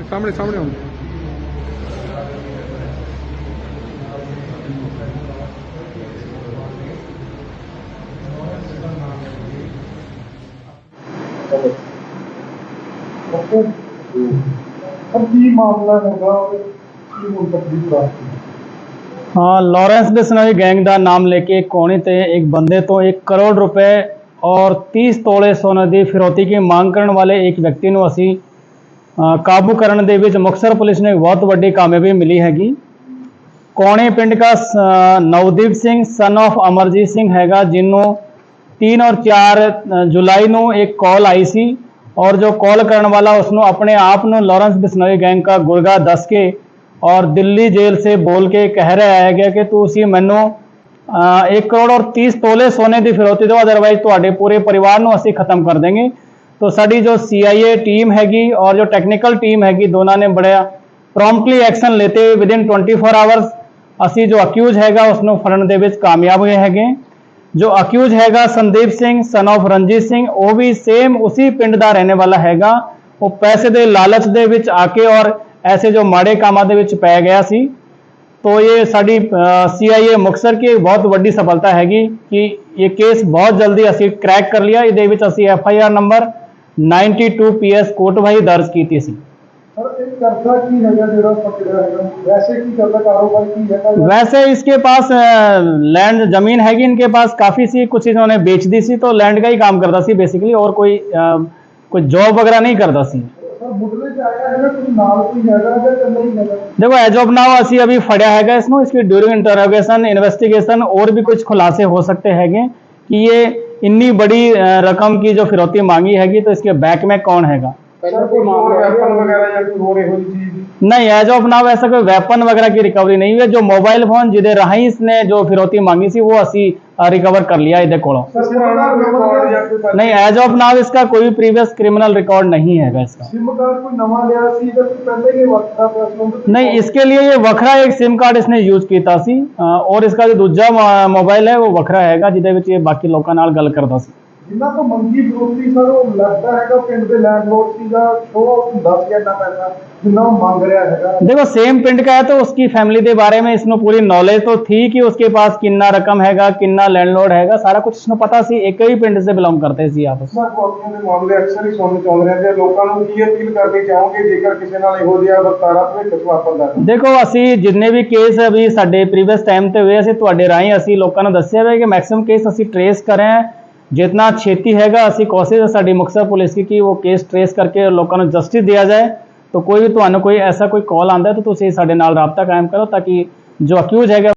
ਸਾਹਮਣੇ ਸਾਹਮਣੇ ਸਾਹਮਣੇ ਆਉਂ ਓਕੇ ਸਰ ਕੀ ਮਾਮਲਾ ਹੈਗਾ ਔਰ ਕੀ ਹੁਣ ਤੱਕ ਦੀ ਪ੍ਰਾਪਤੀ हाँ लॉरेंस बिश्नोई गैंग ਦਾ ਨਾਮ ਲੈ ਕੇ ਕੋਣੀ ਤੇ ਇੱਕ ਬੰਦੇ ਤੋਂ 1 ਕਰੋੜ ਰੁਪਏ ਔਰ 30 ਤੋਲੇ ਸੋਨੇ ਦੀ ਫਿਰੌਤੀ ਦੀ ਮੰਗ ਕਰਨ ਵਾਲੇ ਇੱਕ ਵਿਅਕਤੀ ਨੂੰ ਅਸੀਂ ਅ, ਕਾਬੂ ਕਰਨ ਦੇ ਵਿੱਚ ਮੁਕਸਰ ਪੁਲਿਸ ਨੂੰ ਬਹੁਤ ਵੱਡੀ ਕਾਮਯਾਬੀ ਮਿਲੀ ਹੈਗੀ। ਕੋਣੇ ਪਿੰਡ ਦਾ ਨਵਦੀਪ ਸਿੰਘ ਸਨ ਆਫ ਅਮਰਜੀਤ ਸਿੰਘ ਹੈਗਾ ਜਿਨੂੰ 3 ਔਰ 4 ਜੁਲਾਈ ਨੂੰ ਇੱਕ ਕਾਲ ਆਈ ਸੀ और जो कॉल करने वाला उसने ਆਪਣੇ ਆਪ ਨੂੰ लॉरेंस ਬਿਸਨੋਈ ਗੈਂਗ का ਗੁਰਗਾ ਦੱਸ ਕੇ ਔਰ ਦਿੱਲੀ ਜੇਲ੍ਹ से ਬੋਲ ਕੇ ਕਹਿ ਰਿਹਾ है गया कि तू उसी मैनू एक करोड़ और 30 ਤੋਲੇ ਸੋਨੇ ਦੀ ਫਿਰੋਤੀ ਦਿਓ ਅਦਰਵਾਈਜ਼ ਤੁਹਾਡੇ ਪੂਰੇ ਪਰਿਵਾਰ ਨੂੰ ਅਸੀਂ ਖਤਮ ਕਰ ਦੇਂਗੇ। तो ਸਾਡੀ ਜੋ ਸੀਆਈਏ ਟੀਮ ਹੈਗੀ ਔਰ ਜੋ ਟੈਕਨੀਕਲ ਟੀਮ ਹੈਗੀ ਦੋਨਾਂ ਨੇ ਬੜਾ ਪ੍ਰੋਮਪਟਲੀ ਐਕਸ਼ਨ ਲੈਤੇ ਵਿਦਿਨ 24 ਆਵਰਸ ਅਸੀਂ ਜੋ ਅਕਿਊਜ਼ ਹੈਗਾ ਉਸ ਨੂੰ ਫੜਨ ਦੇ ਵਿੱਚ ਕਾਮਯਾਬ ਹੋਏ ਹੈਗੇ ਜੋ ਅਕਿਊਜ਼ ਹੈਗਾ ਸੰਦੀਪ ਸਿੰਘ ਸਨ of ਰਣਜੀਤ ਸਿੰਘ ਉਹ ਵੀ ਸੇਮ ਉਸੇ ਪਿੰਡ ਦਾ ਰਹਿਣੇ ਵਾਲਾ ਹੈਗਾ ਉਹ ਪੈਸੇ ਦੇ ਲਾਲਚ ਦੇ ਵਿੱਚ ਆ ਕੇ ਔਰ ਐਸੇ ਜੋ ਮਾੜੇ ਕੰਮਾਂ ਦੇ ਵਿੱਚ ਪੈ ਗਿਆ ਸੀ तो ये साड़ी ਸੀਆਈਏ ਮੁਕਤਸਰ की एक बहुत ਵੱਡੀ ਸਫਲਤਾ ਹੈਗੀ ਕਿ ਇਹ ਕੇਸ ਬਹੁਤ ਜਲਦੀ ਅਸੀਂ ਕ੍ਰੈਕ ਕਰ ਲਿਆ ਇਹਦੇ ਵਿੱਚ ਅਸੀਂ F I R number 92 PS court S Kotbhai दर्ज की थी सी वैसे इसके पास लैंड ज़मीन है कि इनके पास काफ़ी सी कुछ इन्होंने बेच दी सी तो लैंड का ही काम करता सी बेसिकली और कोई आ, कोई जॉब वगैरह नहीं करता सी। देखो एज ऑफ़ नाउ असी अभी फड़िया है इसमें इसकी ड्यूरिंग इंटरोगेशन इन्वेस्टिगेशन और भी कुछ खुलासे हो सकते हैं कि ये इतनी बड़ी रकम की जो फिरौती मांगी हैगी तो इसके बैक में कौन हैगा? नहीं एज ऑफ़ नाव ऐसा कोई वेपन वगैरह की रिकवरी नहीं हुई जो मोबाइल फ़ोन जिदे राही इसने जो फिरौती मांगी थी वो असी रिकवर कर लिया ये देखो नहीं एज ऑफ़ नाउ इसका कोई प्रीवियस क्रिमिनल रिकॉर्ड नहीं है इसका नहीं इसके लिए ये वखरा एक सिम कार्ड इसने यूज़ किया और इसका जो दूजा मोबाइल है वो वखरा है जिद बाकी लोगों गल करता ਜਿਨ੍ਹਾਂ ਤੋਂ ਮੰਗੀ ਵਿਰੋਧੀ ਸਰ ਉਹ ਲੱਗਦਾ ਹੈਗਾ ਪਿੰਡ ਦੇ ਲੈਂਡਲੋਰਡ ਸੀ ਜਾਂ ਸ਼ੋਅ ਦੱਸ ਗਿਆ ਇੰਨਾ ਪੈਸਾ ਜਿੰਨਾ ਉਹ ਮੰਗ ਰਿਹਾ ਹੈਗਾ देखो सेम पिंड का है तो उसकी फैमिली के बारे में इसमें पूरी नॉलेज तो थी कि उसके पास किन्ना रकम हैगा किन्ना लैंडलॉर्ड हैगा सारा कुछ इसमें पता सी एक ही पिंड से बिलोंग करते सी आपस ਸਰ ਕਾਪੀਆਂ ਦੇ ਮਾਮਲੇ ਅਕਸਰ ਹੀ ਸੁਣਨ ਚ ਆਉਂਦੇ ਰਹਿੰਦੇ ਆ ਲੋਕਾਂ ਨੂੰ ਕੀ ਅਪੀਲ ਕਰਨੀ ਚਾਹੋਗੇ ਜੇਕਰ ਕਿਸੇ ਨਾਲ ਇਹੋ ਜਿਹਾ ਵਰਤਾਰਾ ਭਵਿੱਖ ਚ ਵਾਪਰਦਾ ਹੈ ਦੇਖੋ ਅਸੀਂ ਜਿੰਨੇ ਵੀ ਕੇਸ ਅਭੀ ਸਾਡੇ ਪ੍ਰੀਵੀਅਸ ਟਾਈਮ ਤੇ ਹੋਏ ਅਸੀਂ ਤੁਹਾਡੇ ਰਾਹੀਂ ਅਸੀਂ ਲੋਕਾਂ ਨੂੰ ਦੱਸਿਆ ਹੋਇਆ ਕਿ ਮੈਕਸਿਮਮ ਕੇਸ ਅਸੀਂ ਟਰੇਸ ਕਰ ਰਹੇ ਹਾਂ ਜਿਤਨਾ ਛੇਤੀ ਹੈਗਾ ਅਸੀਂ ਕੋਸ਼ਿਸ਼ ਹੈ ਸਾਡੀ ਮੁਕਤਸਰ ਪੁਲਿਸ ਦੀ ਕਿ ਉਹ ਕੇਸ ਟਰੇਸ ਕਰਕੇ ਲੋਕਾਂ ਨੂੰ ਜਸਟਿਸ ਦਿਆ ਜਾਏ ਤਾਂ ਕੋਈ ਵੀ ਤੁਹਾਨੂੰ ਕੋਈ ਐਸਾ ਕੋਈ ਕਾਲ ਆਂਦਾ ਤਾਂ ਤੁਸੀਂ ਸਾਡੇ ਨਾਲ ਰਾਬਤਾ ਕਾਇਮ ਕਰੋ ਤਾਂ ਕਿ ਜੋ ਅਕਿਊਜ਼ ਹੈਗਾ